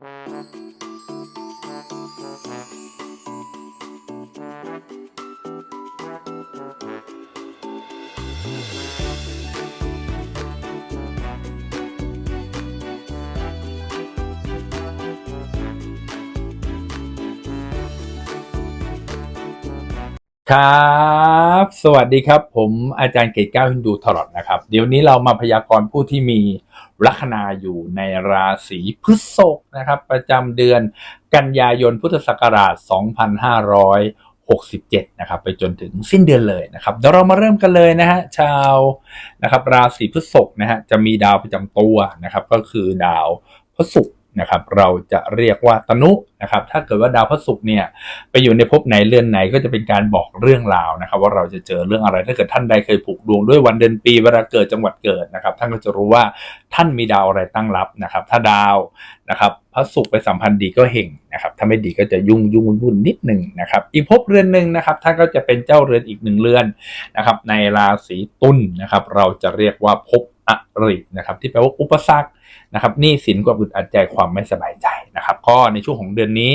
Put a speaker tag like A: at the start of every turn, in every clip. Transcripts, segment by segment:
A: Música ครับสวัสดีครับ ผมอาจารย์เกตเก้าฮินดูทรอดนะครับ เดี๋ยวนี้เรามาพยากรณ์ผู้ที่มีลัคนาอยู่ในราศีพฤษภนะครับ ประจำเดือนกันยายนพุทธศักราช 2567 นะครับ ไปจนถึงสิ้นเดือนเลยนะครับ เดี๋ยวเรามาเริ่มกันเลยนะฮะชาวนะครับราศีพฤษภนะฮะจะมีดาวประจำตัวนะครับ ก็คือดาวพฤศุกร์ นะครับเราจะเรียกว่าตนุนะครับถ้าเกิดว่าดาวพฤศุกร์เนี่ยไปอยู่ในภพไหนเรือนไหนก็จะเป็นการบอกเรื่องราวนะครับว่าเราจะเจอเรื่องอะไรถ้าเกิดท่านใดเคยผูกดวงด้วยวันเดือนปีเวลาเกิดจังหวัดเกิดนะครับท่านก็จะรู้ว่าท่านมีดาวอะไรตั้งรับนะครับถ้าดาวนะครับพระศุกร์ไปสัมพันธ์ดีก็เห่งนะครับถ้าไม่ดีก็จะยุ่งยุ่งวุ่นนิดหนึ่งนะครับอีกภพเรือนหนึ่งนะครับท่านก็จะเป็นเจ้าเรือนอีกหนึ่งเรือนนะครับในราศีตุลนะครับเราจะเรียกว่าภพอรินะครับที่แปลว่าอุปสรรค นะครับหนี้สินกว่าอึดอัดใจความไม่สบายใจนะครับ ก็ในช่วงของเดือนนี้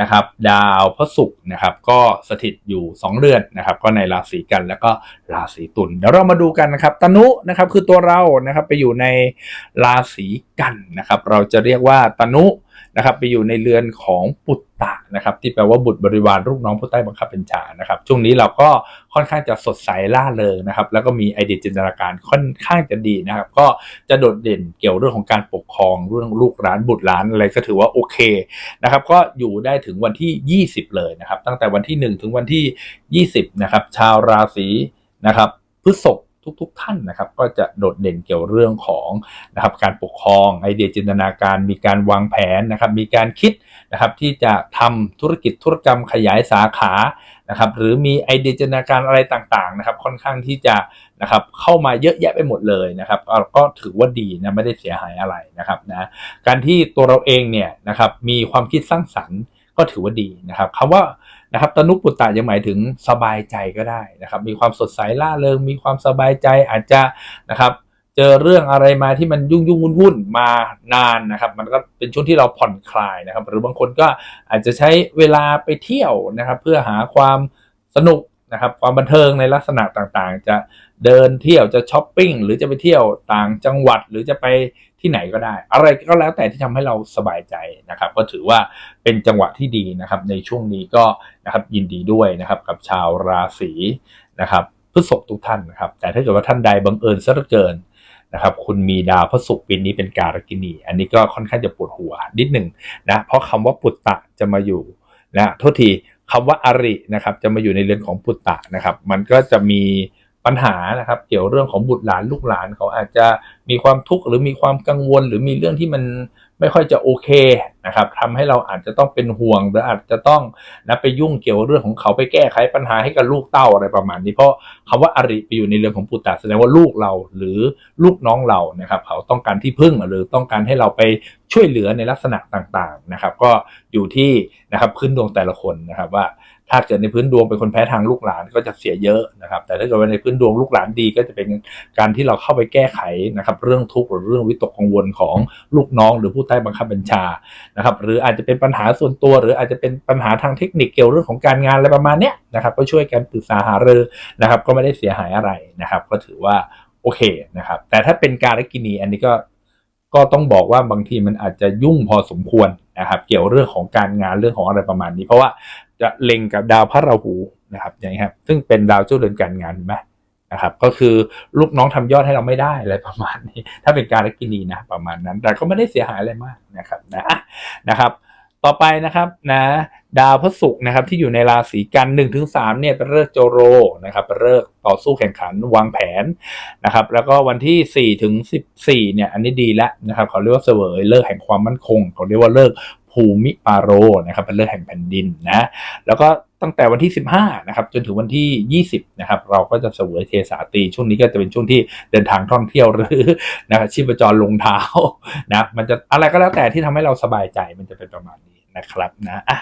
A: นะครับ ดาวพระศุกร์นะครับ ก็สถิตอยู่ 2 เดือนนะครับ ก็ในราศีกันแล้วก็ราศีตุลเดี๋ยวเรามาดูกันนะครับ ตนุนะครับคือตัวเรานะครับไปอยู่ในราศีกันนะครับ เราจะเรียกว่าตนุ นะครับไปอยู่ในเรือนของปุตตะนะครับที่แปลว่าบุตรบริวารลูกน้องผู้ใต้บังคับบัญชานะครับช่วงนี้เราก็ค่อนข้างจะสดใสล่าเริงนะครับแล้วก็มีไอเดียจินตนาการค่อนข้างจะดีนะครับ ก็จะโดดเด่นเกี่ยวเรื่องของการปกครองเรื่องลูกหลานบุตรหลานอะไรก็ถือว่าโอเคนะครับก็อยู่ได้ถึงวันที่ 20 เลยนะครับ ตั้งแต่วันที่ 1 ถึงวันที่ 20นะครับชาวราศีนะครับพฤษภ ทุก ๆ ท่านนะครับ ก็จะโดดเด่นเกี่ยวเรื่องของนะครับการปกครองไอเดียจินตนาการ มีการวางแผนนะครับ มีการคิดนะครับที่จะทำธุรกิจธุรกรรมขยายสาขานะครับหรือมีไอเดียจินตนาการอะไรต่างๆนะครับ ค่อนข้างที่จะนะครับเข้ามาเยอะแยะไปหมดเลยนะครับก็ถือว่าดีนะไม่ได้เสียหายอะไรนะครับนะการที่ตัวเราเองเนี่ยนะครับมีความคิดสร้างสรรค์ก็ถือว่าดีนะครับคำว่า นะครับตนุปุตตะยังหมายถึงสบายใจก็ได้นะครับ มีความสดใสล่าเริงมีความสบายใจอาจจะนะครับ เจอเรื่องอะไรมาที่มันยุ่งยุ่งวุ่นวุ่นมานานนะครับ มันก็เป็นช่วงที่เราผ่อนคลายนะครับ หรือบางคนก็อาจจะใช้เวลาไปเที่ยวนะครับ เพื่อหาความสนุกนะครับ ความบันเทิงในลักษณะต่างๆ จะเดินเที่ยวจะช้อปปิ้งหรือจะไปเที่ยวต่างจังหวัดหรือจะไป ที่ไหนก็ได้ อะไรก็แล้วแต่ที่ทำให้เราสบายใจนะครับ ก็ถือว่าเป็นจังหวะที่ดีนะครับ ในช่วงนี้ก็นะครับยินดีด้วยนะครับกับชาวราศีนะครับพฤษภทุกท่านนะครับ แต่ถ้าเกิดว่าท่านใดบังเอิญซะเหลือเกินนะครับคุณมีดาวพระศุกร์ปีนี้เป็นการกินี อันนี้ก็ค่อนข้างจะปวดหัวนิดหนึ่งนะเพราะคำว่าปุตตะจะมาอยู่นะโทษทีคำว่าอรินะครับจะมาอยู่ในเรือนของปุตตะนะครับ มันก็จะมี ปัญหานะครับ เกี่ยวเรื่องของบุตรหลานลูกหลานเขาอาจจะมีความทุกข์หรือมีความกังวล หรือมีเรื่องที่มันไม่ค่อยจะโอเคนะครับทำให้เราอาจจะต้องเป็นห่วง หรืออาจจะต้องนะไปยุ่งเกี่ยวเรื่องของเขาไปแก้ไขปัญหาให้กับลูกเต้าอะไรประมาณนี้เพราะคำว่าอริไปอยู่ในเรื่องของปุตตะแสดงว่าลูกเราหรือลูกน้องเรานะครับ เขาต้องการที่พึ่งหรือต้องการให้เราไปช่วยเหลือในลักษณะต่างๆนะครับ ก็อยู่ที่นะครับพื้นดวงแต่ละคนนะครับว่า ถ้าเกิดในพื้นดวงเป็นคนแพ้ทางลูกหลานก็จะเสียเยอะนะครับ แต่ถ้าเกิดว่าในพื้นดวงลูกหลานดีก็จะเป็นการที่เราเข้าไปแก้ไขนะครับ เรื่องทุกข์หรือเรื่องวิตกกังวลของลูกน้อง หรือผู้ใต้บังคับบัญชานะครับ หรืออาจจะเป็นปัญหาส่วนตัว หรืออาจจะเป็นปัญหาทางเทคนิคเกี่ยวเรื่องของการงานอะไรประมาณเนี้ยนะครับ ก็ช่วยกันปรึกษาหารือนะครับ ก็ไม่ได้เสียหายอะไรนะครับ ก็ถือว่าโอเคนะครับ แต่ถ้าเป็นการกินีอันนี้ก็ก็ต้องบอกว่าบางทีมันอาจจะยุ่งพอสมควรนะครับ เกี่ยวเรื่องของการงานเรื่องของอะไรประมาณนี้ เพราะว่า จะเล็งกับดาวพระราหูนะครับอย่างนี้ครับซึ่งเป็นดาวเจ้าเรือนการงานเห็นไหมนะครับก็คือลูกน้องทำยอดให้เราไม่ได้อะไรประมาณนี้ ถ้าเป็นการกินีนะประมาณนั้น แต่ก็ไม่ได้เสียหายอะไรมากนะครับนะนะครับ ต่อไปนะครับนะดาวพระศุกร์นะครับที่อยู่ในราศีกัน1นถึงสเนี่ยเป็นเลิกษ์โจโรนะครับเป็นเลิกษ์ต่อสู้แข่งขันวางแผนนะครับ แล้วก็วันที่4ถึง14เนี่ยอันนี้ดีแล้วนะครับเขาเรียกว่าเสวยเลิกแห่งความมั่นคงเขาเรียกว่าเลิก ภูมิปาโรนะครับเป็นเลิกษ์แห่งแผ่นดินนะแล้วก็ตั้งแต่วันที่ 15นะครับจนถึงวันที่ 20นะครับเราก็จะเสวยเทสาตีช่วงนี้ก็จะเป็นช่วงที่เดินทางท่องเที่ยวหรือนะครับชีพจรลงเท้านะมันจะอะไรก็แล้วแต่ที่ทำให้เราสบายใจมันจะเป็นประมาณนี้นะครับนะอะ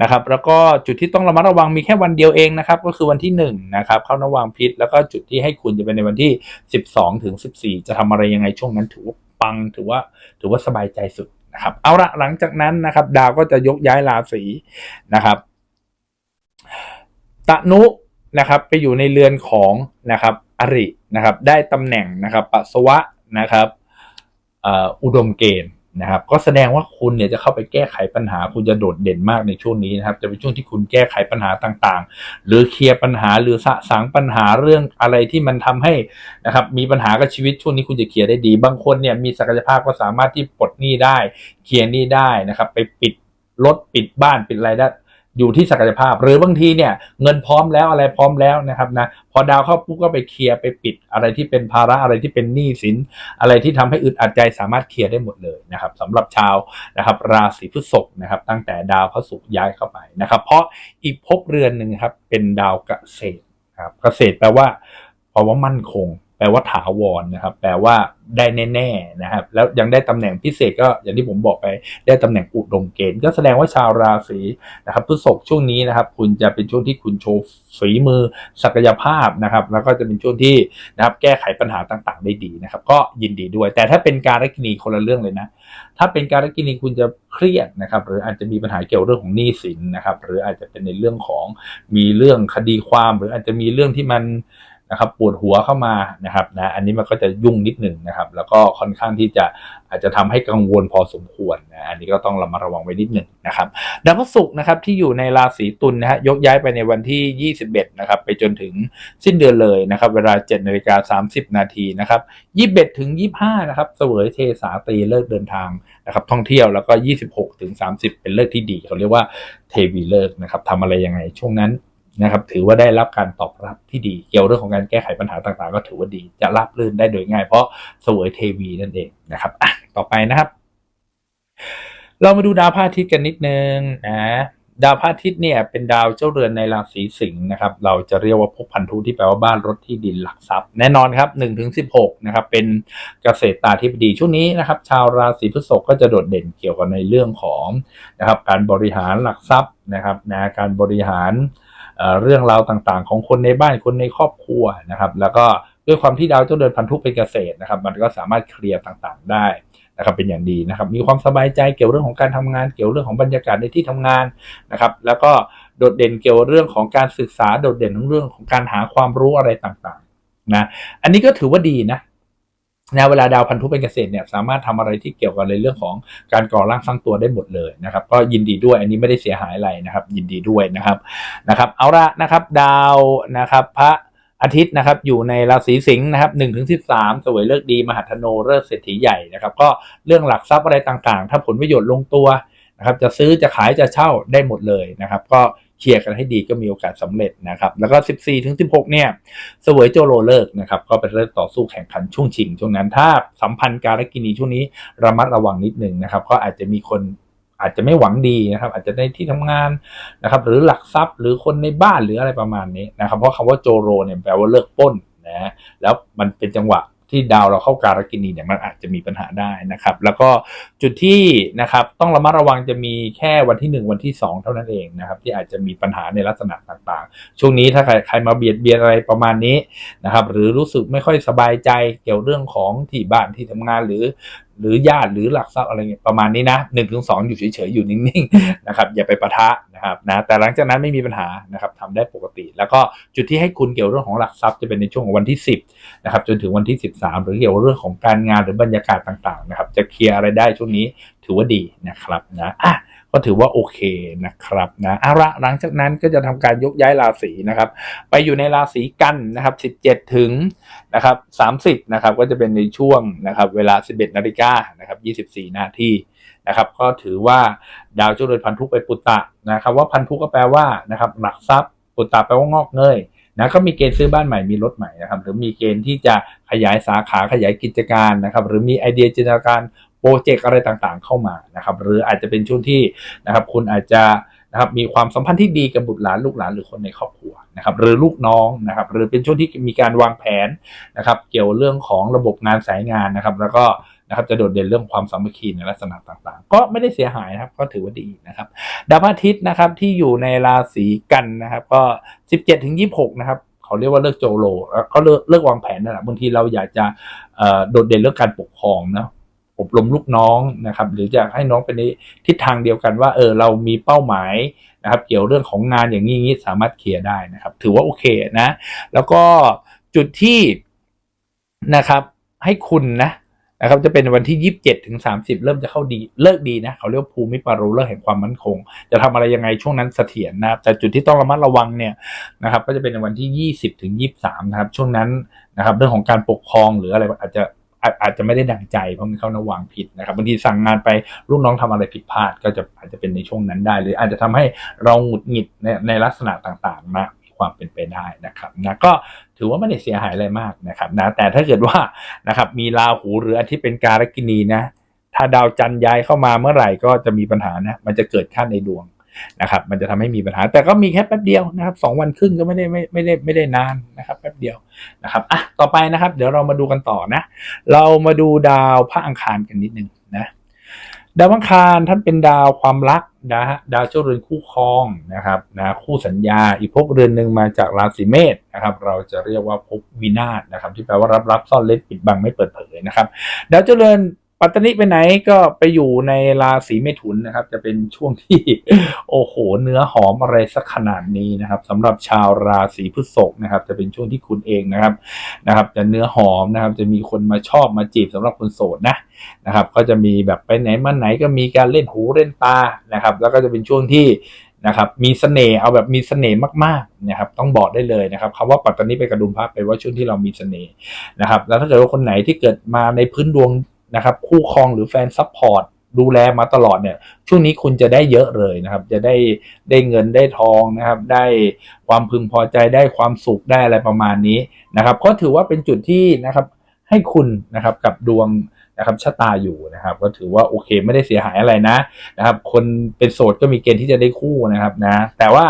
A: นะครับแล้วก็จุดที่ต้องระมัดระวังมีแค่วันเดียวเองนะครับก็คือวันที่1นะครับเข้าระวังพิษ แล้วก็จุดที่ให้คุณจะเป็นในวันที่ 12ถึง14 จะทำอะไรยังไงช่วงนั้นถือว่าปังถือว่าถือว่าสบายใจสุด นะครับเอาละหลังจากนั้นนะครับ ดาวก็จะยกย้ายราศีนะครับตะนุนะครับไปอยู่ในเรือนของนะครับอรินะครับได้ตำแหน่งนะครับปัสวะนะครับอุดมเกณฑ์ นะครับก็แสดงว่าคุณเนี่ยจะเข้าไปแก้ไขปัญหา คุณจะโดดเด่นมากในช่วงนี้นะครับจะเป็นช่วงที่คุณแก้ไขปัญหาต่างๆ หรือเคลียร์ปัญหาหรือสะสางปัญหาเรื่องอะไรที่มันทำให้นะครับมีปัญหากับชีวิตช่วงนี้คุณจะเคลียร์ได้ดี บางคนเนี่ยมีศักยภาพก็สามารถที่ปลดหนี้ได้ เคลียร์หนี้ได้นะครับ ไปปิดรถปิดบ้านปิดอะไรได้ อยู่ที่ศักยภาพ หรือบางทีเนี่ยเงินพร้อมแล้วอะไรพร้อมแล้วนะครับนะพอดาวเข้าปุ๊บก็ไปเคลียร์ไปปิดอะไรที่เป็นภาระอะไรที่เป็นหนี้สิน อะไรที่ทำให้อึดอัดใจสามารถเคลียร์ได้หมดเลยนะครับสำหรับชาวนะครับราศีพฤษภนะครับตั้งแต่ดาวพระศุกร์ย้ายเข้าไปนะครับ เพราะอีกภพเรือนหนึ่งครับเป็นดาวเกษตรครับเกษตรแปลว่าแปลว่ามั่นคง แปลว่าถาวรนะครับ แปลว่าได้แน่ๆนะครับ แล้วยังได้ตำแหน่งพิเศษก็อย่างที่ผมบอกไปได้ตำแหน่งอุดมเกณฑ์ก็แสดงว่าชาวราศีนะครับพฤษภช่วงนี้นะครับ คุณจะเป็นช่วงที่คุณโชว์ฝีมือศักยภาพนะครับ แล้วก็จะเป็นช่วงที่นะครับแก้ไขปัญหาต่างๆ ได้ดีนะครับ ก็ยินดีด้วย แต่ถ้าเป็นการกินีคนละเรื่องเลยนะ ถ้าเป็นการกินีคุณจะเครียดนะครับ หรืออาจจะมีปัญหาเกี่ยวเรื่องของหนี้สินนะครับ หรืออาจจะเป็นในเรื่องของมีเรื่องคดีความ หรืออาจจะมีเรื่องที่มัน นะครับปวดหัวเข้ามานะครับนะอันนี้มันก็จะยุ่งนิดหนึ่งนะครับ แล้วก็ค่อนข้างที่จะอาจจะทำให้กังวลพอสมควรนะอันนี้ก็ต้องระมัดระวังไว้นิดหนึ่งนะครับดาวพฤหัสนะครับที่อยู่ในราศีตุลนะฮะยกย้ายไปในวันที่ 21นะครับไปจนถึงสิ้นเดือนเลยนะครับ เวลา7นาฬิกา30 นาทีนะครับ21ถึง25นะครับเสวยเทสาตีเลิกเดินทางนะครับท่องเที่ยวแล้วก็ 26ถึง30 เป็นเลิกที่ดีเขาเรียกว่าเทวีเลิกนะครับทำอะไรยังไงช่วงนั้น นะครับถือว่าได้รับการตอบรับที่ดี เกี่ยวเรื่องของการแก้ไขปัญหาต่างๆ ก็ถือว่าดี จะรับลื่นได้โดยง่ายเพราะสวยเทวีนั่นเองนะครับอะต่อไปนะครับ เรามาดูดาวพระอาทิตย์กันนิดนึงนะดาวพระอาทิตย์เนี่ยเป็นดาวเจ้าเรือนในราศีสิงห์นะครับ เราจะเรียกว่าพกพันธุที่แปลว่าบ้านรถที่ดินหลักทรัพย์ แน่นอนครับ1นถึงสินะครับเป็นเกษตรตาธิบดีช่วงนี้นะครับ ชาวราศีพฤษภก็จะโดดเด่นเกี่ยวกับในเรื่องของนะครับ การบริหารหลักทรัพย์นะครับนะการบริหาร เรื่องราวต่างๆ ของคนในบ้านคนในครอบครัวนะครับ แล้วก็ด้วยความที่ดาวเจ้าเดินพันธุเป็นเกษตรนะครับ มันก็สามารถเคลียร์ต่างๆได้นะครับเป็นอย่างดีนะครับ มีความสบายใจเกี่ยวเรื่องของการทำงาน เกี่ยวเรื่องของบรรยากาศในที่ทำงานนะครับ แล้วก็โดดเด่นเกี่ยวเรื่องของการศึกษาโดดเด่นเรื่องของการหาความรู้อะไรต่างๆนะอันนี้ก็ถือว่าดีนะ นะเวลาดาวพันธุเป็นเกษตรเนี่ยสามารถทำอะไรที่เกี่ยวกับในเรื่องของการก่อร่างสร้างตัวได้หมดเลยนะครับ ก็ยินดีด้วยอันนี้ไม่ได้เสียหายอะไรนะครับ ยินดีด้วยนะครับนะครับ เอาละนะครับ ดาวนะครับ พระอาทิตย์นะครับอยู่ในราศีสิงห์นะครับหนึ่งถึงสิบสามสวยเลิกดีมหาธโนเลิกเศรษฐีใหญ่นะครับ ก็เรื่องหลักทรัพย์อะไรต่างๆ ถ้าผลประโยชน์ลงตัวนะครับ จะซื้อจะขายจะเช่าได้หมดเลยนะครับ ก็ เคลียร์กันให้ดีก็มีโอกาสสำเร็จนะครับ แล้วก็ 14ถึง16 เนี่ยเสวยโจโรเลิกนะครับ ก็เป็นเลิกต่อสู้แข่งขันช่วงชิงช่วงนั้น ถ้าสัมพันธ์การกินีช่วงนี้ระมัดระวังนิดหนึ่งนะครับ ก็อาจจะมีคนอาจจะไม่หวังดีนะครับ อาจจะในที่ทำงานนะครับ หรือหลักทรัพย์หรือคนในบ้านหรืออะไรประมาณนี้นะครับ เพราะคำว่าโจโรเนี่ยแปลว่าเลิกป้นนะแล้วมันเป็นจังหวะ ที่ดาวเราเข้าการกินีเนี่ยมันอาจจะมีปัญหาได้นะครับ แล้วก็จุดที่นะครับต้องระมัดระวังจะมีแค่วันที่ 1 วันที่ 2 เท่านั้นเองนะครับ ที่อาจจะมีปัญหาในลักษณะต่างๆ ช่วงนี้ถ้าใครใครมาเบียดเบียนอะไรประมาณนี้นะครับ หรือรู้สึกไม่ค่อยสบายใจเกี่ยวเรื่องของที่บ้านที่ทำงานหรือ หรือญาติหรือหลักทรัพย์อะไรเงี้ยประมาณนี้นะหนึ่งถึงสองอยู่เฉยๆอยู่นิ่งๆนะครับอย่าไปปะทะนะครับนะแต่หลังจากนั้นไม่มีปัญหานะครับทำได้ปกติ แล้วก็จุดที่ให้คุณเกี่ยวเรื่องของหลักทรัพย์จะเป็นในช่วงของวันที่ 10นะครับจนถึงวันที่ 13 หรือเกี่ยวเรื่องของการงานหรือบรรยากาศต่างๆนะครับจะเคลียร์อะไรได้ช่วงนี้ถือว่าดีนะครับนะอะ ก็ถือว่าโอเคนะครับนะอาระหลังจากนั้นก็จะทำการยกย้ายราศีนะครับ ไปอยู่ในราศีกันนะครับ 17 ถึงนะครับ30นะครับก็จะเป็นในช่วงนะครับเวลา 11นาฬิกานะครับ24 นาทีนะครับก็ถือว่าดาวเจ้าเรือนพันธุไปปุตตะนะครับ ว่าพันธุก็แปลว่านะครับหลักทรัพย์ปุตตะแปลว่างอกเงยนะก็มีเกณฑ์ซื้อบ้านใหม่มีรถใหม่นะครับหรือมีเกณฑ์ที่จะขยายสาขาขยายกิจการนะครับหรือมีไอเดียจินตนาการ รเจกต์อะไรต่างๆเข้ามานะครับหรืออาจจะเป็นช่วงที่นะครับคุณอาจจะนะครับมีความสัมพันธ์ที่ดีกับบุตรหลานลูกหลานหรือคนในครอบครัวนะครับหรือลูกน้องนะครับหรือเป็นช่วงที่มีการวางแผนนะครับเกี่ยวเรื่องของระบบงานสายงานนะครับ แล้วก็นะครับจะโดดเด่นเรื่องความสามัคคีในลักษณะต่างๆ ก็ไม่ได้เสียหายนะครับก็ถือว่าดีนะครับดาวพระอาทิตย์นะครับที่อยู่ในราศีกันนะครับก็ 17ถึง26นะครับเขาเรียกว่าเลิกโจโลก็เลิกเลิกวางแผนนั่นแหละบางทีเราอยากจะโดดเด่นเรื่องการปกครองนะ อบรมลูกน้องนะครับหรืออยากให้น้องไปในทิศทางเดียวกันว่าเออเรามีเป้าหมายนะครับเกี่ยวเรื่องของงานอย่างนี้งนี้สามารถเคลียร์ได้นะครับ ถือว่าโอเคนะแล้วก็จุดที่นะครับให้คุณนะนะครับจะเป็นวันที่ยี่สิบเจ็ดถึงสามสิบเริ่มจะเข้าดีเลิกดีนะเขาเรียกว่าภูมิปารุเลิกแห่งความมั่นคง จะทำอะไรยังไงช่วงนั้นเสถียรนะครับแต่จุดที่ต้องระมัดระวังเนี่ยนะครับก็จะเป็นในวันที่ยี่สิบถึงยี่สามนะครับช่วงนั้นนะครับเรื่องของการปกครองหรืออะไรอาจจะ อาจจะไม่ได้ดังใจเพราะมันเข้านวางผิดนะครับบางทีสั่งงานไปลูกน้องทำอะไรผิดพลาด ก็จะอาจจะเป็นในช่วงนั้นได้ หรืออาจจะทำให้เราหงุดหงิดในในลักษณะต่างๆนะมีความเป็นไปได้นะครับนะก็ถือว่าไม่ได้เสียหายอะไรมากนะครับนะแต่ถ้าเกิดว่านะครับมีราหูหรืออันที่เป็นการกินีนะ ถ้าดาวจันทร์ย้ายเข้ามาเมื่อไหร่ก็จะมีปัญหานะมันจะเกิดขั้นในดวง นะครับ มันจะทำให้มีปัญหา แต่ก็มีแค่แป๊บเดียวนะครับสองวันครึ่งก็ไม่ได้ไม่ไม่ได้ไม่ได้นานนะครับแป๊บเดียวนะครับอะต่อไปนะครับ เดี๋ยวเรามาดูกันต่อนะ เรามาดูดาวพระอังคารกันนิดนึงนะดาวอังคารท่านเป็นดาวความรักนะฮะดาวเจ้าเรือนคู่ครองนะครับนะคู่สัญญาอีกภพเรือนหนึ่งมาจากราศีเมษนะครับ เราจะเรียกว่าภพวินาศนะครับ ที่แปลว่ารับรับซ่อนเล็ดปิดบังไม่เปิดเผยนะครับ ดาวเจ้าเรือน ปัตตานีไปไหนก็ไปอยู่ในราศีเมถุนนะครับ จะเป็นช่วงที่โอ้โหเนื้อหอมอะไรสักขนาดนี้นะครับสำหรับชาวราศีพฤษภนะครับ จะเป็นช่วงที่คุณเองนะครับนะครับ จะเนื้อหอมนะครับ จะมีคนมาชอบมาจีบสำหรับคนโสดนะนะครับ ก็จะมีแบบไปไหนมาไหนก็มีการเล่นหูเล่นตานะครับ แล้วก็จะเป็นช่วงที่นะครับมีเสน่ห์เอาแบบมีเสน่ห์มากๆนะครับต้องบอกได้เลยนะครับคำว่าปัตตานีไปกระดุมพระไปว่าช่วงที่เรามีเสน่ห์นะครับแล้วถ้าเกิดว่าคนไหนที่เกิดมาในพื้นดวง นะครับคู่ครองหรือแฟนซัพพอร์ตดูแลมาตลอดเนี่ยช่วงนี้คุณจะได้เยอะเลยนะครับ จะได้ได้เงินได้ทองนะครับ ได้ความพึงพอใจได้ความสุขได้อะไรประมาณนี้นะครับก็ถือว่าเป็นจุดที่นะครับให้คุณนะครับกับดวงนะครับชะตาอยู่นะครับ ก็ถือว่าโอเคไม่ได้เสียหายอะไรนะนะครับ คนเป็นโสดก็มีเกณฑ์ที่จะได้คู่นะครับนะ แต่ว่า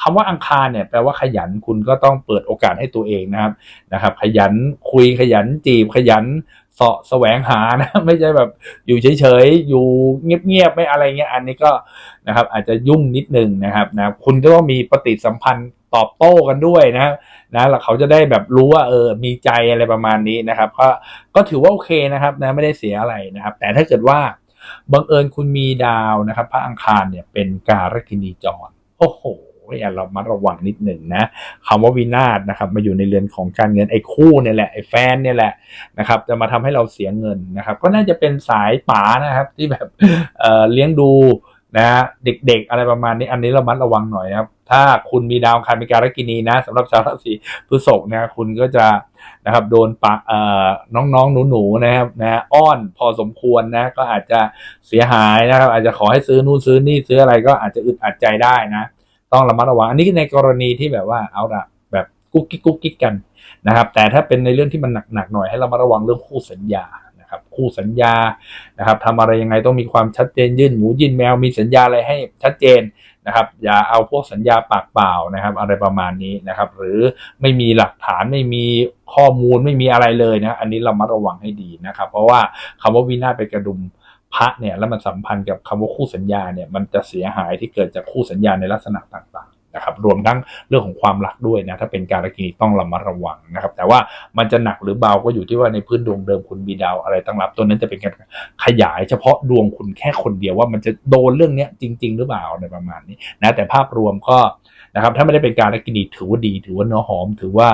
A: คำว่าอังคารเนี่ยแปลว่าขยันคุณก็ต้องเปิดโอกาสให้ตัวเองนะครับนะครับ ขยันคุยขยันจีบขยัน เสาะแสวงหานะ ไม่ใช่แบบอยู่เฉยๆ อยู่เงียบๆ ไม่อะไรเงี้ย อันนี้ก็นะครับ อาจจะยุ่งนิดนึงนะครับนะ คุณก็ต้องมีปฏิสัมพันธ์ตอบโต้กันด้วยนะนะแล้วเขาจะได้แบบรู้ว่าเออมีใจอะไรประมาณนี้นะครับ ก็ก็ถือว่าโอเคนะครับนะไม่ได้เสียอะไรนะครับ แต่ถ้าเกิดว่าบังเอิญคุณมีดาวนะครับ พระอังคารเนี่ยเป็นการกินีจร โอ้โห เรามาระวังนิดหนึ่งนะคำว่าวินาศนะครับมาอยู่ในเรือนของการเงินไอ้คู่เนี่ยแหละไอ้แฟนเนี่ยแหละนะครับจะมาทำให้เราเสียเงินนะครับ ก็น่าจะเป็นสายป๋านะครับที่แบบเเลี้ยงดูนะเด็กๆอะไรประมาณนี้อันนี้เรามัดระวังหน่อยนะครับ ถ้าคุณมีดาวคารมีการกินีนะสำหรับชาวราศีพฤษภนะคุณก็จะนะครับโดนปะเอ่อน้องๆหนูๆนะครับนะอ้อนพอสมควรนะก็อาจจะเสียหายนะครับ อาจจะขอให้ซื้อนู่นซื้อนี่ซื้ออะไรก็อาจจะอึดอัดใจได้นะ ต้องระมัดระวัง อันนี้ในกรณีที่แบบว่าเอาละแบบกุ๊กกิ๊กกุ๊กกิ๊กกันนะครับ แต่ถ้าเป็นในเรื่องที่มันหนักๆหน่อยให้เรามาระวังเรื่องคู่สัญญานะครับ คู่สัญญานะครับทำอะไรยังไงต้องมีความชัดเจนยื่นหมูยื่นแมวมีสัญญาอะไรให้ชัดเจนนะครับ อย่าเอาพวกสัญญาปากเปล่านะครับ อะไรประมาณนี้นะครับ หรือไม่มีหลักฐานไม่มีข้อมูลไม่มีอะไรเลยนะ อันนี้เรามาระวังให้ดีนะครับ เพราะว่าคำว่าวินาศไปกระดุม พระเนี่ยแล้วมันสัมพันธ์กับคำว่าคู่สัญญาเนี่ยมันจะเสียหายที่เกิดจากคู่สัญญาในลักษณะต่างๆนะครับรวมทั้งเรื่องของความรักด้วยนะถ้าเป็นการกินีต้องระมัดระวังนะครับแต่ว่ามันจะหนักหรือเบาก็อยู่ที่ว่าในพื้นดวงเดิมคุณมีดาวอะไรตั้งรับตัวนั้นจะเป็นการขยายเฉพาะดวงคุณแค่คนเดียวว่ามันจะโดนเรื่องนี้จริง ๆ หรือเปล่าอะไรประมาณนี้นะแต่ภาพรวมก็นะครับถ้าไม่ได้เป็นการกินีถือว่าดีถือว่าเนื้อหอม ถือว่า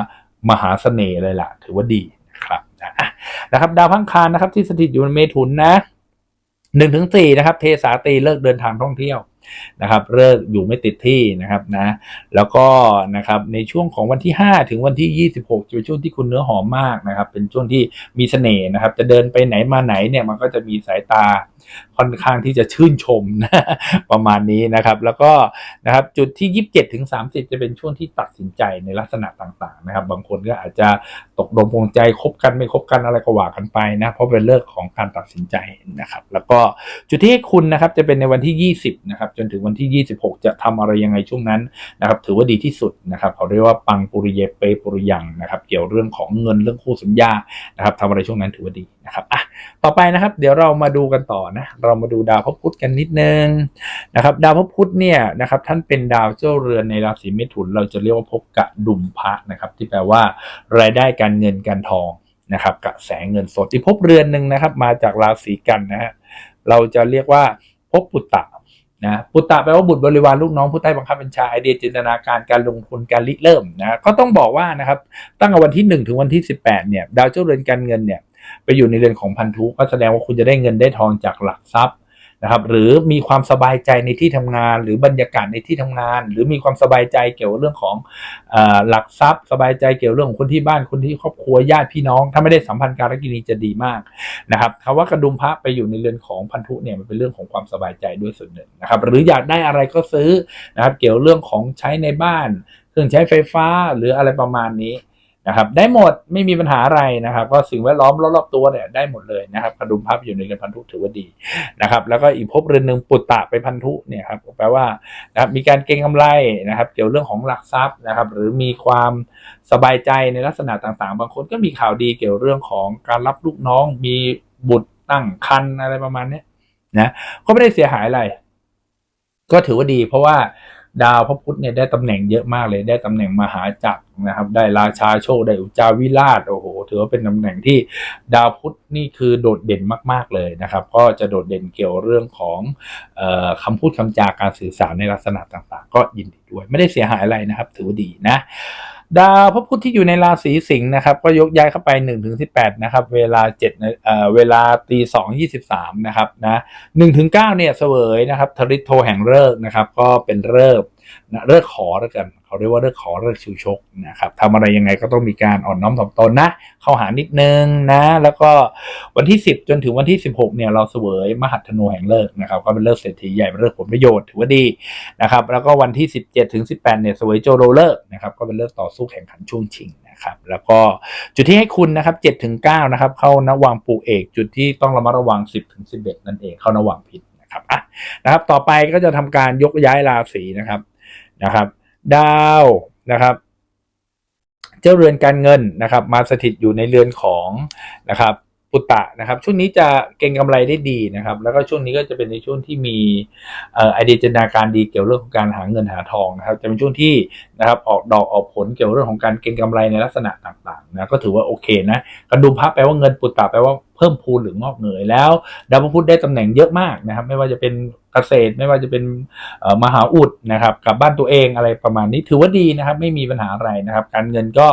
A: มหาเสน่ห์เลยล่ะ ถือว่าดีนะครับนะนะครับดาวพังคารนะครับที่สถิตอยู่ในเมถุนนะ หนึ่งถึงสี่นะครับเทสาตีเลิกเดินทางท่องเที่ยวนะครับเลิกอยู่ไม่ติดที่นะครับนะแล้วก็นะครับในช่วงของวันที่ 5 ถึงวันที่ 26จะเป็นช่วงที่คุณเนื้อหอมมากนะครับเป็นช่วงที่มีเสน่ห์นะครับจะเดินไปไหนมาไหนเนี่ยมันก็จะมีสายตาค่อนข้างที่จะชื่นชมนะประมาณนี้นะครับ แล้วก็นะครับจุดที่ 27ถึง30 จะเป็นช่วงที่ตัดสินใจในลักษณะต่าง ๆ นะครับ บางคนก็อาจจะตกลงปงใจคบกันไม่คบกันอะไรก็ว่ากันไปนะเพราะเป็นเรื่องของการตัดสินใจนะครับ แล้วก็จุดที่ให้คุณนะครับจะเป็นในวันที่ 20นะครับจนถึงวันที่ 26 จะทำอะไรยังไงช่วงนั้นนะครับถือว่าดีที่สุดนะครับเขาเรียกว่าปังปุริเยเปปุริยังนะครับเกี่ยวเรื่องของเงินเรื่องคู่สัญญานะครับทำอะไรช่วงนั้นถือว่าดีนะครับอะต่อไปนะครับ เดี๋ยวเรามาดูกันต่อนะเรามาดูดาวพระพุธกันนิดนึงนะครับ ดาวพระพุธเนี่ยนะครับท่านเป็นดาวเจ้าเรือนในราศีเมถุน เราจะเรียกว่าภพกะดุมพระนะครับ ที่แปลว่ารายได้การเงินการทองนะครับกระแสเงินสดอีกภพเรือนหนึ่งนะครับ มาจากราศีกันนะฮะเราจะเรียกว่าภพปุตตะนะปุตตะแปลว่าบุตรบริวารลูกน้องผู้ใต้บังคับบัญชาไอเดียจินตนาการการลงทุนการริเริ่มนะก็ต้องบอกว่านะครับตั้งแต่วันที่ 1 ถึงวันที่ 18เนี่ยดาวเจ้าเรือนการเงินเนี่ย ไปอยู่ในเรือนของพันธุก็แสดงว่าคุณจะได้เงินได้ทองจากหลักทรัพย์นะครับ หรือมีความสบายใจในที่ทำงาน หรือบรรยากาศในที่ทำงาน หรือมีความสบายใจเกี่ยวกับเรื่องของอหลักทรัพย์ สบายใจเกี่ยวกับเรื่องของคนที่บ้านคนที่ครอบครัวญาติพี่น้อง ถ้าไม่ได้สัมพันธ์การกินีจะดีมากนะครับคำว่ากระดุมพระไปอยู่ในเรือนของพันธุเนี่ยมันเป็นเรื่องของความสบายใจด้วยส่วนหนึ่งนะครับ หรืออยากได้อะไรก็ซื้อนะครับ เกี่ยวเรื่องของใช้ในบ้าน เครื่องใช้ไฟฟ้าหรืออะไรประมาณนี้ นะครับได้หมดไม่มีปัญหาอะไรนะครับ ก็สิ่งแวดล้อมรอบๆตัวเนี่ยได้หมดเลยนะครับกระดุมพับอยู่ในเรือนพันธุถือว่าดีนะครับ แล้วก็อีกภพเรือนหนึ่งปุตตะไปพันธุเนี่ยครับแปลว่านะครับมีการเก็งกำไรนะครับ เกี่ยวเรื่องของหลักทรัพย์นะครับ หรือมีความสบายใจในลักษณะต่างๆ บางคนก็มีข่าวดีเกี่ยวเรื่องของการรับลูกน้อง มีบุตรตั้งครรภ์อะไรประมาณนี้นะก็ไม่ได้เสียหายอะไรก็ถือว่าดีเพราะว่า ดาวพระพุธเนี่ยได้ตำแหน่งเยอะมากเลย ได้ตำแหน่งมหาจักรนะครับ ได้ราชาโชคได้อุจาวิราชโอ้โหถือว่าเป็นตำแหน่งที่ดาวพุธนี่คือโดดเด่นมาก ๆเลยนะครับ ก็จะโดดเด่นเกี่ยวเรื่องของออคำพูดคำจาการสื่อสารในลักษณะต่างๆ ก็ยินดีด้วย ไม่ได้เสียหายอะไรนะครับ ถือว่าดีนะ ดาวพระพุธที่อยู่ในราศีสิงห์นะครับ ก็ยกย้ายเข้าไป1ถึงสินะครับ เวลา7เอ่อเวลาตีสองยนะครับนะหนึ่งถึง9เนี่ยเสวยนะครับทริโทแห่งเลิกษ์นะครับ ก็เป็นเลิกษ์ นะเลิกขอแล้วกันเขาเรียกว่าเลิกขอเลิกชิวชกนะครับทำอะไรยังไงก็ต้องมีการอ่อนน้อมถ่อมตนนะเข้าหานิดนึงนะ แล้วก็วันที่ 10 จนถึงวันที่ 16เนี่ยเราเสวยมหัตถนูแห่งเลิกนะครับก็เป็นเลิกเศรษฐีใหญ่เป็นเลิกผลประโยชน์ถือว่าดีนะครับแล้วก็วันที่ 17ถึง18เนี่ยเสวยโจโรเลิกนะครับก็เป็นเลิกต่อสู้แข่งขันช่วงชิงนะครับแล้วก็จุดที่ให้คุณนะครับ7ถึง9นะครับเข้านวังปูเอก จุดที่ต้องระมัดระวัง 10ถึง11 นั่นเองเข้านวังผิดนะครับอะนะครับต่อไปก็จะทำการยกย้ายราศีนะครับ นะครับ ดาวนะครับ เจ้าเรือนการเงินนะครับ มาสถิตอยู่ในเรือนของนะครับปุตตะนะครับช่วงนี้จะเก็งกำไรได้ดีนะครับ แล้วก็ช่วงนี้ก็จะเป็นในช่วงที่มีไอเดียจินตนาการดีเกี่ยวเรื่องของการหาเงินหาทองนะครับ จะเป็นช่วงที่นะครับออกดอกออกผลเกี่ยวเรื่องของการเก็งกำไรในลักษณะต่างๆนะก็ถือว่าโอเคนะกระดุมพระแปลว่าเงินปุตตะแปลว่า เพิ่มพูนหรืองอกเงยแล้วดาวพระพุธได้ตำแหน่งเยอะมากนะครับ ไม่ว่าจะเป็นเกษตรไม่ว่าจะเป็นมหาอุดนะครับกับบ้านตัวเองอะไรประมาณนี้ถือว่าดีนะครับ ไม่มีปัญหาอะไรนะครับ การเงินก็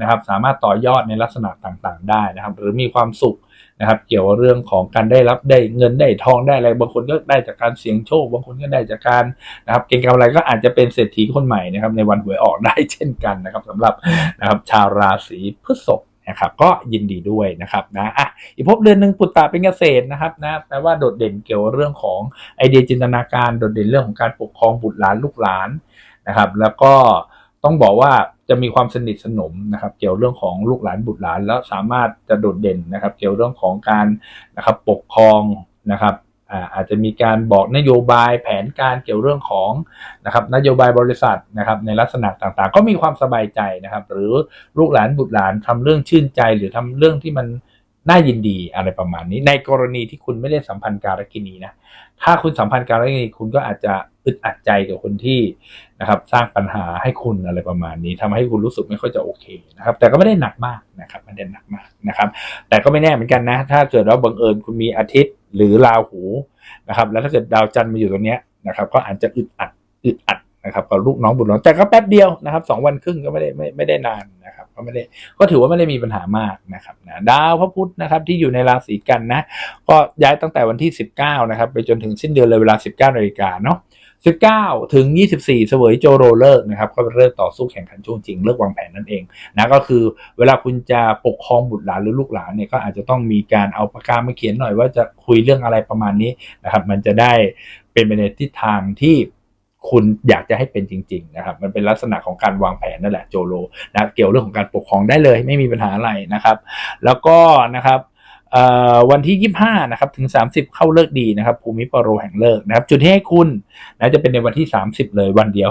A: นะครับสามารถต่อยอดในลักษณะต่างๆ ได้นะครับ หรือมีความสุขนะครับ เกี่ยวกับเรื่องของการได้รับได้เงินได้ทองได้อะไรบางคนก็ได้จากการเสี่ยงโชคบางคนก็ได้จากการนะครับเก็งกำไรก็อาจจะเป็นเศรษฐีคนใหม่นะครับ ในวันหวยออกได้เช่นกันนะครับสำหรับนะครับชาวราศีพฤษภ นะครับก็ยินดีด้วยนะครับนะอะอีกภพเดือนหนึ่งปุตตะเป็นเกษตรนะครับนะแปลว่าโดดเด่นเกี่ยวเรื่องของไอเดียจินตนาการโดดเด่นเรื่องของการปกครองบุตรหลานลูกหลานนะครับ แล้วก็ต้องบอกว่าจะมีความสนิทสนมนะครับเกี่ยวเรื่องของลูกหลานบุตรหลาน แล้วสามารถจะโดดเด่นนะครับ เกี่ยวเรื่องของการนะครับปกครองนะครับ อาจจะมีการบอกนโยบายแผนการเกี่ยวเรื่องของนะครับนโยบายบริษัทนะครับในลักษณะต่างๆ ก็มีความสบายใจนะครับ หรือลูกหลานบุตรหลานทำเรื่องชื่นใจ หรือทำเรื่องที่มันน่ายินดีอะไรประมาณนี้ ในกรณีที่คุณไม่ได้สัมพันธ์การกินีนะถ้าคุณสัมพันธ์การกินีคุณก็อาจจะอึดอัดใจกับคนที่ นะครับ สร้างปัญหาให้คุณอะไรประมาณนี้ทำให้คุณรู้สึกไม่ค่อยจะโอเคนะครับ แต่ก็ไม่ได้หนักมากนะครับไม่ได้หนักมากนะครับ แต่ก็ไม่แน่เหมือนกันนะ ถ้าเกิดว่าบังเอิญคุณมีอาทิตย์หรือราหูนะครับ แล้วถ้าเกิดดาวจันทร์มาอยู่ตรงนี้นะครับ ก็อาจจะอึดอัดอึดอัดนะครับกับลูกน้องบุตรน้องแต่ก็แป๊บเดียวนะครับสองวันครึ่งก็ไม่ได้ไม่ไม่ได้นานนะครับ ก็ไม่ได้ก็ถือว่าไม่ได้มีปัญหามากนะครับนะดาวพระพุธนะครับที่อยู่ในราศีกันนะ ก็ย้ายตั้งแต่วันที่ 19นะครับไปจนถึงสิ้นเดือนเลยเวลา 19นาฬิกาเนาะ 19 ถึง 24 เสวยโจโรเลิกนะครับ ก็เป็นเลิกต่อสู้แข่งขันช่วงจริง เลิกวางแผนนั่นเองนะก็คือเวลาคุณจะปกครองบุตรหลานหรือลูกหลานเนี่ยก็อาจจะต้องมีการเอาปากกามาเขียนหน่อยว่าจะคุยเรื่องอะไรประมาณนี้นะครับมันจะได้เป็นไปในทิศทางที่คุณอยากจะให้เป็นจริง ๆ นะครับ มันเป็นลักษณะของการวางแผนนั่นแหละโจโลนะเกี่ยวเรื่องของการปกครองได้เลย ไม่มีปัญหาอะไรนะครับ แล้วก็นะครับ วันที่ 25 นะครับ ถึง 30 เข้าเลิกดีนะครับ ภูมิปโรแห่งเลิกนะครับ จุดที่ให้คุณนะจะเป็นในวันที่ 30 เลยวันเดียว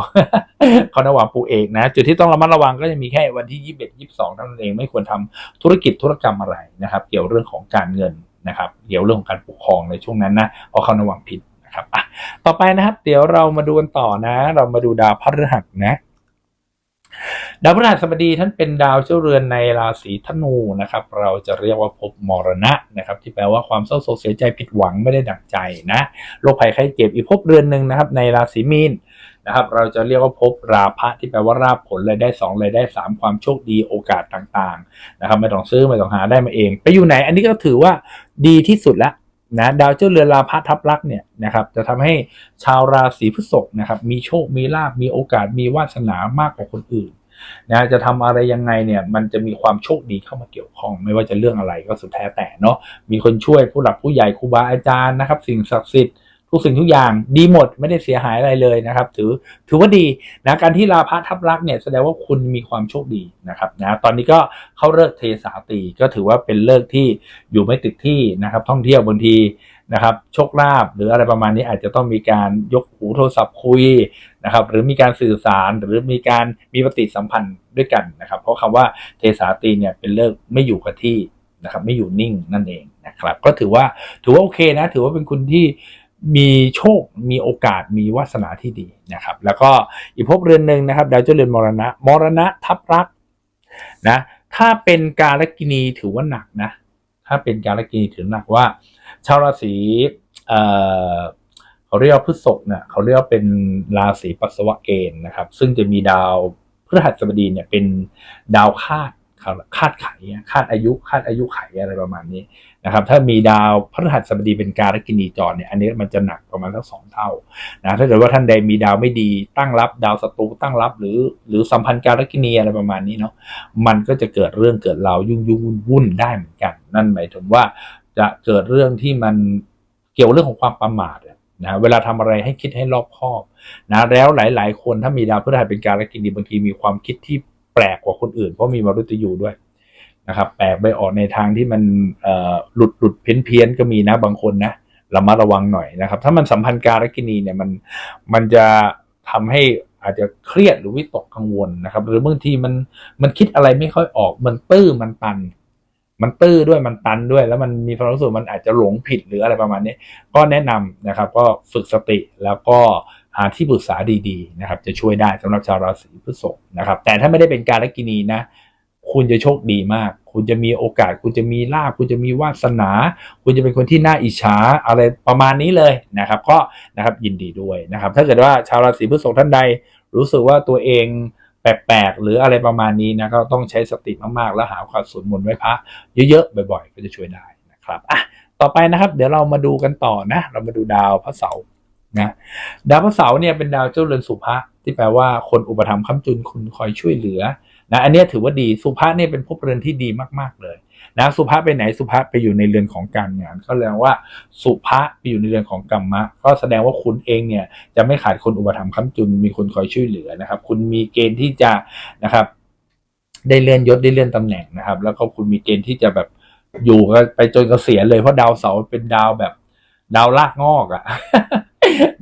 A: เขานวางปูเอกนะ จุดที่ต้องระมัดระวังก็จะมีแค่วันที่ 21 22เท่านั้นเองไม่ควรทำธุรกิจธุรกรรมอะไรนะครับ เกี่ยวเรื่องของการเงินนะครับ เกี่ยวเรื่องของการปกครองในช่วงนั้นนะเพราะเขานวางผิดนะครับอะต่อไปนะครับ เดี๋ยวเรามาดูกันต่อนะ เรามาดูดาวพฤหัสนะ ดาวพฤหัสบดีท่านเป็นดาวเจ้าเรือนในราศีธนูนะครับ เราจะเรียกว่าภพมรณะนะครับ ที่แปลว่าความเศร้าโศกเสียใจผิดหวังไม่ได้ดังใจนะโรคภัยไข้เจ็บอีกภพเรือนหนึ่งนะครับ ในราศีมีนนะครับ เราจะเรียกว่าภพราภะที่แปลว่าราบผลรายได้สองรายได้สามความโชคดีโอกาสต่างๆนะครับไม่ต้องซื้อไม่ต้องหาได้มาเอง ไปอยู่ไหน อันนี้ก็ถือว่าดีที่สุดแล้ว นะดาวเจ้าเรือนราพะทับลักษ์เนี่ยนะครับจะทำให้ชาวราศีพฤษภนะครับมีโชคมีลาบมีโอกาสมีวาสนามากกว่าคนอื่นนะจะทำอะไรยังไงเนี่ยมันจะมีความโชคดีเข้ามาเกี่ยวข้อง ไม่ว่าจะเรื่องอะไรก็สุดแท้แต่เนาะมีคนช่วยผู้หลักผู้ใหญ่ครูบาอาจารย์นะครับ สิ่งศักดิ์สิทธิ์ ทุกสิ่งทุกอย่างดีหมดไม่ได้เสียหายอะไรเลยนะครับ ถือถือว่าดีนะการที่ลาพะทับลักเนี่ยแสดงว่าคุณมีความโชคดีนะครับนะตอนนี้ก็เข้าเลิกเทสาตีก็ถือว่าเป็นเลิกที่อยู่ไม่ติดที่นะครับ ท่องเที่ยวบางทีนะครับโชคลาภหรืออะไรประมาณนี้อาจจะต้องมีการยกหูโทรศัพท์คุยนะครับ หรือมีการสื่อสารหรือมีการมีปฏิสัมพันธ์ด้วยกันนะครับ เพราะคำว่าเทสาตีเนี่ยเป็นเลิกไม่อยู่กับที่นะครับ ไม่อยู่นิ่งนั่นเองนะครับ ก็ถือว่าถือว่าโอเคนะ ถือว่าเป็นคุณที่ มีโชค มีโอกาส มีวาสนาที่ดีนะครับ แล้วก็อีกภพเรือนหนึ่งนะครับดาวเจ้าเรือนมรณะ มรณะทับรักนะ ถ้าเป็นกาลกินีถือว่าหนักนะ ถ้าเป็นกาลกินีถือหนักว่า ชาวราศีเอ่อเขาเรียกว่าพฤษภเนี่ยเขาเรียกว่าเป็นราศีปัสสาวะเกณฑ์นะครับ ซึ่งจะมีดาวพฤหัสบดีเนี่ยเป็นดาวคาด คาดไขคาดอายุคาดอายุไขอะไรประมาณนี้นะครับถ้ามีดาวพฤหัสบดีเป็นการกินีจรเนี่ยอันนี้มันจะหนักประมาณสักสองเท่านะถ้าเกิดว่าท่านใดมีดาวไม่ดีตั้งรับดาวศัตรูตั้งรับหรือหรือสัมพันธ์การกินีอะไรประมาณนี้เนาะมันก็จะเกิดเรื่องเกิดเรายุ่งยุ่งวุ่นได้เหมือนกัน นั่นหมายถึงว่าจะเกิดเรื่องที่มันเกี่ยวเรื่องของความประมาทนะเวลาทำอะไรให้คิดให้รอบคอบนะแล้วหลาย ๆ คนถ้ามีดาวพฤหัสเป็นการกินีบางทีมีความคิดที่ แปลกกว่าคนอื่น เพราะมีมรุตยูด้วยนะครับ แปลกไปออกในทางที่มันหลุดหลุดเพี้ยนเพี้ยนก็มีนะบางคนนะเรามาระวังหน่อยนะครับ ถ้ามันสัมพันธ์การกินีเนี่ยมันมันจะทำให้อาจจะเครียดหรือวิตกกังวลนะครับ หรือบางทีมันมันคิดอะไรไม่ค่อยออกมันตื้อมันตัน มันตื้อด้วยมันตันด้วย แล้วมันมีความรู้สึกมันอาจจะหลงผิดหรืออะไรประมาณนี้ ก็แนะนำนะครับ ก็ฝึกสติแล้วก็ หาที่ปรึกษาดีๆนะครับจะช่วยได้สำหรับชาวราศีพฤษภนะครับ แต่ถ้าไม่ได้เป็นการกินีนะ คุณจะโชคดีมาก คุณจะมีโอกาส คุณจะมีลาภคุณจะมีวาสนา คุณจะเป็นคนที่น่าอิจฉาอะไรประมาณนี้เลยนะครับ ก็นะครับยินดีด้วยนะครับ ถ้าเกิดว่าชาวราศีพฤษภท่านใด รู้สึกว่าตัวเองแปลกๆหรืออะไรประมาณนี้นะก็ต้องใช้สติมากๆ แล้วหาความสวดมนต์ไว้พระเยอะๆบ่อยๆ ก็จะช่วยได้นะครับอะต่อไปนะครับ เดี๋ยวเรามาดูกันต่อนะ เรามาดูดาวพระเสาร์ นะดาวพระเสาร์เนี่ยเป็นดาวเจ้าเรือนสุภะที่แปลว่าคนอุปถัมภ์ค้ำจุนคุณคอยช่วยเหลือนะอันนี้ถือว่าดีสุภาษเนี่ยเป็นภพเรือนที่ดีมากๆเลยนะสุภาษไปไหนสุภาษไปอยู่ในเรือนของการงาน ก็แสดงว่าสุภาษไปอยู่ในเรือนของกรรมะ ก็แสดงว่าคุณเองเนี่ยจะไม่ขาดคนอุปถัมภ์ค้ำจุนมีคนคอยช่วยเหลือนะครับ คุณมีเกณฑ์ที่จะนะครับ ได้เลื่อนยศได้เลื่อนตำแหน่งนะครับ แล้วก็คุณมีเกณฑ์ที่จะแบบอยู่ไปจนเกษียณเลยเพราะดาวเสาร์เป็นดาวแบบ ดาวลากงอกอะ่ะ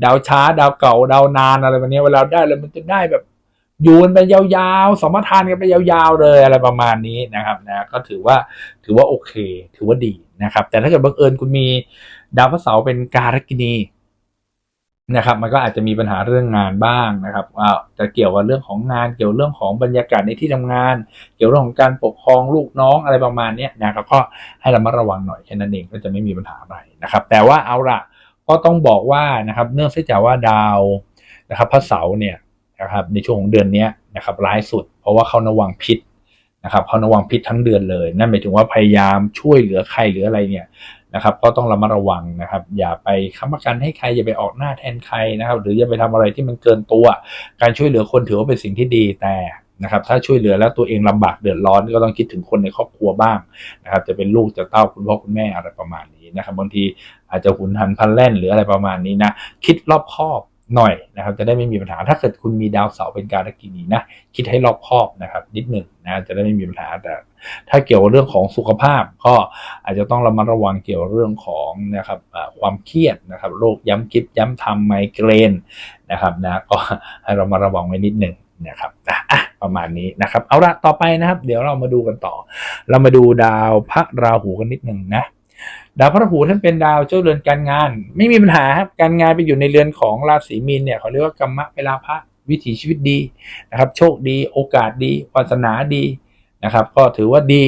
A: ดาวช้าดาวเก่าดาวนานอะไรแบบนี้เวลาได้แล้วมันจะได้แบบอยู่กันไปยาวๆ สมทานกันไปยาวๆเลยอะไรประมาณนี้นะครับนะก็ถือว่าถือว่าโอเค ถือว่าดีนะครับ แต่ถ้าเกิดบังเอิญคุณมีดาวพระเสาร์เป็นการกินีนะครับ มันก็อาจจะมีปัญหาเรื่องงานบ้างนะครับว่าจะเกี่ยวกับเรื่องของงาน เกี่ยวเรื่องของบรรยากาศในที่ทำงาน เกี่ยวเรื่องของการปกครองลูกน้องอะไรประมาณนี้นะครับก็ให้เรามาระวังหน่อยแค่นั้นเองก็จะไม่มีปัญหาอะไรนะครับ แต่ว่าเอาละ ก็ต้องบอกว่านะครับเนื่องจากว่าดาวนะครับพระเสาร์เนี่ยนะครับในช่วงของเดือนนี้นะครับร้ายสุด เพราะว่าเขาระวังพิษนะครับเขาระวังพิษทั้งเดือนเลย นั่นหมายถึงว่าพยายามช่วยเหลือใครหรืออะไรเนี่ยนะครับก็ต้องระมัดระวังนะครับ อย่าไปค้ำประกันให้ใครอย่าไปออกหน้าแทนใครนะครับ หรืออย่าไปทำอะไรที่มันเกินตัว การช่วยเหลือคนถือว่าเป็นสิ่งที่ดีแต่นะครับ ถ้าช่วยเหลือแล้วตัวเองลำบากเดือดร้อนก็ต้องคิดถึงคนในครอบครัวบ้างนะครับ จะเป็นลูกจะเต้าคุณพ่อคุณแม่อะไรประมาณนี้ นะครับบางทีอาจจะหุนหันพันแล่นหรืออะไรประมาณนี้นะคิดรอบคอบหน่อยนะครับจะได้ไม่มีปัญหาถ้าเกิดคุณมีดาวเสาร์เป็นการกินีนะคิดให้รอบคอบนะครับนิดหนึ่งนะจะได้ไม่มีปัญหาแต่ถ้าเกี่ยวกับเรื่องของสุขภาพก็อาจจะต้องระมัดระวังเกี่ยวเรื่องของนะครับความเครียดนะครับโรคย้ำคิดย้ำทำไมเกรนนะครับนะก็ให้เรามาระวังไว้นิดหนึ่งนะครับอะประมาณนี้นะครับ เอาละต่อไปนะครับ เดี๋ยวเรามาดูกันต่อ เรามาดูดาวพระราหูกันนิดหนึ่งนะ ดาวพระหูท่านเป็นดาวเจ้าเรือนการงาน ไม่มีปัญหาครับการงานไปอยู่ในเรือนของราศีมีนเนี่ยเขาเรียกว่ากรรมะเวลาพระวิถีชีวิตดีนะครับ โชคดีโอกาสดีวาสนาดีนะครับ ก็ถือว่าดี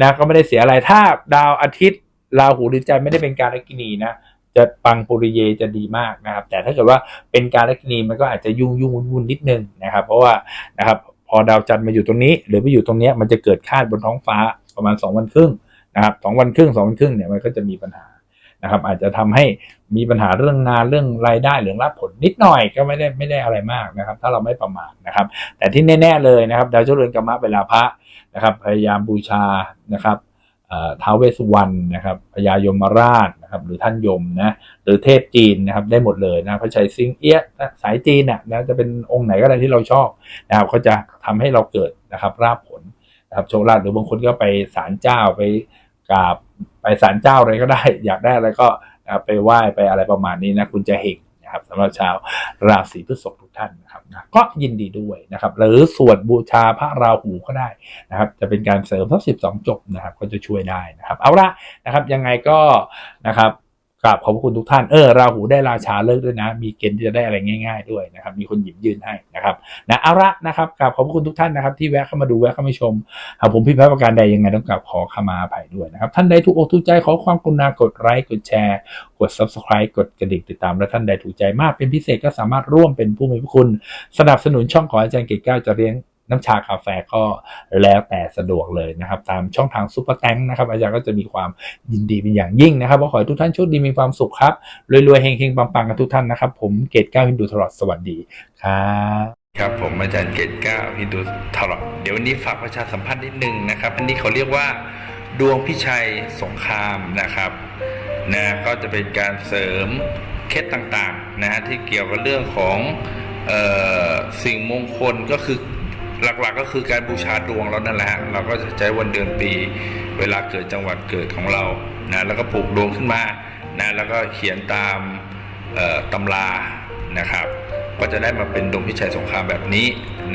A: นะก็ไม่ได้เสียอะไรถ้าดาวอาทิตย์ราหูหรือจันไม่ได้เป็นการลักินีนะจะปังปุริเยจะดีมากนะครับ แต่ถ้าเกิดว่าเป็นการลักินีมันก็อาจจะยุ่งยุ่งวุ่นวุ่นนิดนึงนะครับ เพราะว่านะครับพอดาวจันทร์มาอยู่ตรงนี้ หรือไปอยู่ตรงนี้มันจะเกิดคาดบนท้องฟ้าประมาณ 2 วันครึ่ง นะครับสองวันครึ่งสองวันครึ่งเนี่ยมันก็จะมีปัญหานะครับ อาจจะทำให้มีปัญหาเรื่องงานเรื่องรายได้หรือรับผลนิดหน่อยก็ไม่ได้ไม่ได้อะไรมากนะครับ ถ้าเราไม่ประมาทนะครับ แต่ที่แน่ ๆเลยนะครับดาวเจริญกรรมะเวลาพระนะครับ พยายามบูชานะครับเท้าวเวสุวรรณนะครับพญายมราชนะครับ หรือท่านยมนะหรือเทพจีนนะครับ ได้หมดเลยนะพระชัยซิงเอี้ยสายจีนน่ะนะจะเป็นองค์ไหนก็ได้ที่เราชอบนะครับเขาจะทำให้เราเกิดนะครับ ราบผลนะครับโชคลาภหรือบางคนก็ไปศาลเจ้าไป กราบไปศาลเจ้าอะไรก็ได้ อยากได้อะไรก็ไปไหว้ไปอะไรประมาณนี้นะคุณจะเฮงนะครับสำหรับชาวราศีพฤษภทุกท่านนะครับนะก็ยินดีด้วยนะครับ หรือสวดบูชาพระราหูก็ได้นะครับ จะเป็นการเสริมทั้งสิบสองจบนะครับ ก็จะช่วยได้นะครับ เอาละนะครับยังไงก็นะครับ กราบขอบพระคุณทุกท่าน เออราหูได้ราชาเลิกด้วยนะ มีเกณฑ์ที่จะได้อะไรง่าย ๆ ด้วยนะครับ มีคนหยิบยื่นให้นะครับนะเอาละนะครับกราบขอบพระคุณทุกท่านนะครับที่แวะเข้ามาดูแวะเข้ามาชมหากผมผิดพลาดประการใดยังไงต้องกราบขอขมาอภัยด้วยนะครับ ท่านใดถูกอกถูกใจขอความกรุณากดไลค์กดแชร์ กด subscribe กดกระดิ่งติดตามและท่านใดถูกใจมากเป็นพิเศษก็สามารถร่วมเป็นผู้มีพระคุณ สนับสนุนช่องของอาจารย์เกตแก้วจะเลี้ยง น้ำชากาแฟก็แล้วแต่สะดวกเลยนะครับ ตามช่องทางซุปเปอร์แตงนะครับ อาจารย์ก็จะมีความยินดีเป็นอย่างยิ่งนะครับขอให้ทุกท่านโชคดีมีความสุขครับรวยๆเฮงๆปังๆกันทุกท่านนะครับ ผมเกตแก้วฮินดูตลอดสวัสดีครับครับผมอาจารย์เกตแก้วฮินดูตลอดเดี๋ยววันนี้ฝากประชาสัมพันธ์นิดนึงนะครับ อันนี้เขาเรียกว่าดวงพิชัยสงครามนะครับนะก็จะเป็นการเสริมเคล็ดต่างๆนะฮะที่เกี่ยวกับเรื่องของเออสิ่งมงคลก็คือ หลักๆก็คือการบูชาดวงแล้วนั่นแหละฮะเราก็จะใช้วันเดือนปี เวลาเกิดจังหวัดเกิดของเรานะแล้วก็ปลูกดวงขึ้นมานะแล้วก็เขียนตามตำรานะครับก็จะได้มาเป็นดวงพิชัยสงครามแบบนี้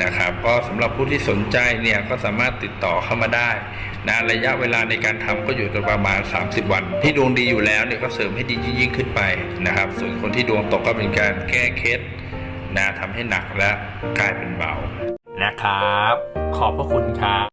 A: นะครับ ก็สำหรับผู้ที่สนใจเนี่ยก็สามารถติดต่อเข้ามาได้นะระยะเวลาในการทำก็อยู่ประมาณ 30 วัน ที่ดวงดีอยู่แล้วเนี่ยก็เสริมให้ดียิ่งขึ้นไปนะครับ ส่วนคนที่ดวงตกก็เป็นการแก้เคล็ดนะทำให้หนักและกลายเป็นเบา นะครับ ขอบพระคุณครับ